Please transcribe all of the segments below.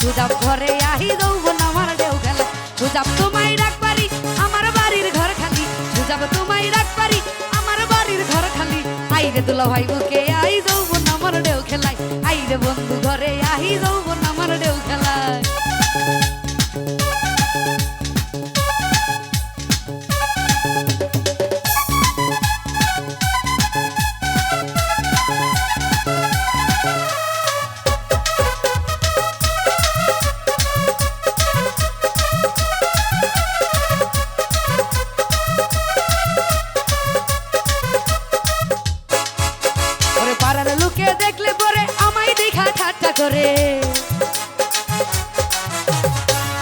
সুজাব ঘরে আহি দৌব আমার খেলায় সুজাব তোমায় ডাকবারি আমার বাড়ির ঘর খালি। সুজাব তোমায় ডাকবারি আমার বাড়ির ঘর খালি। আইরে দুলা ভাই বুকে আই দৌব আমার ঢেউ খেলাই আইরে বন্ধু, ঘরে আই যৌবন করে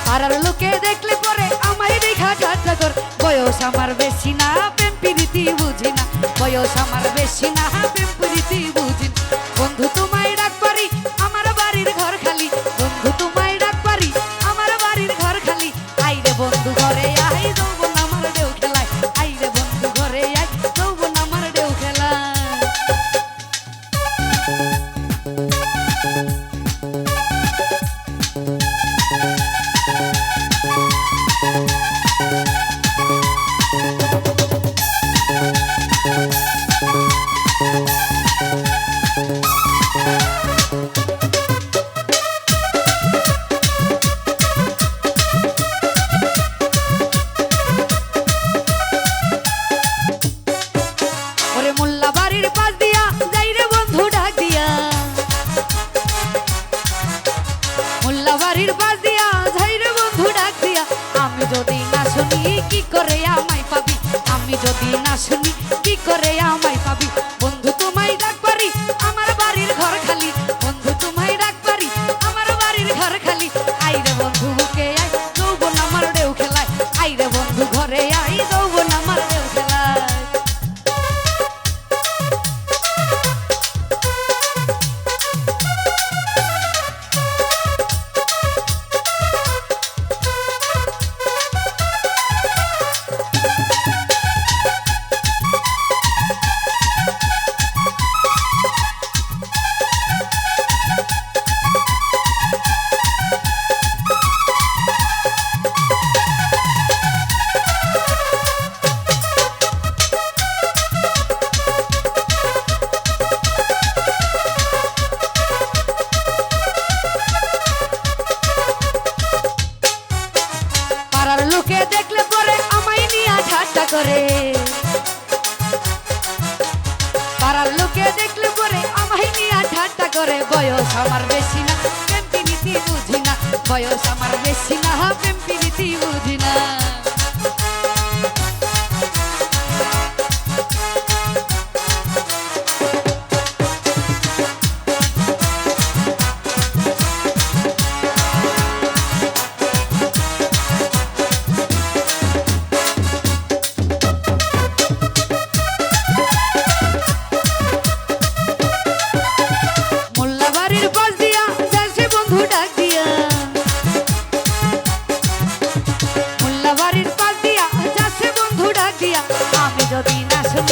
পাড়ার লোকে দেখলে পরে আমায় দেখা ঠাট্টা কর বয়স আমার বেশি না, প্রেম প্রীতি বুঝি না। বয়স আমার বেশি না, প্রেম প্রীতি বুঝি যদি না শুনি কি করে আমায় পাবি? আমি যদি না শুনি কি করে ঠাট্টা করে। পাড়ার লোকে দেখলে পরে আমায় নিয়ে ঠাট্টা করে। বয়স আমার বেশি না, প্রেম নীতি বুঝি না। বয়স আমার বেশি না, প্রেম নীতি বুঝি না।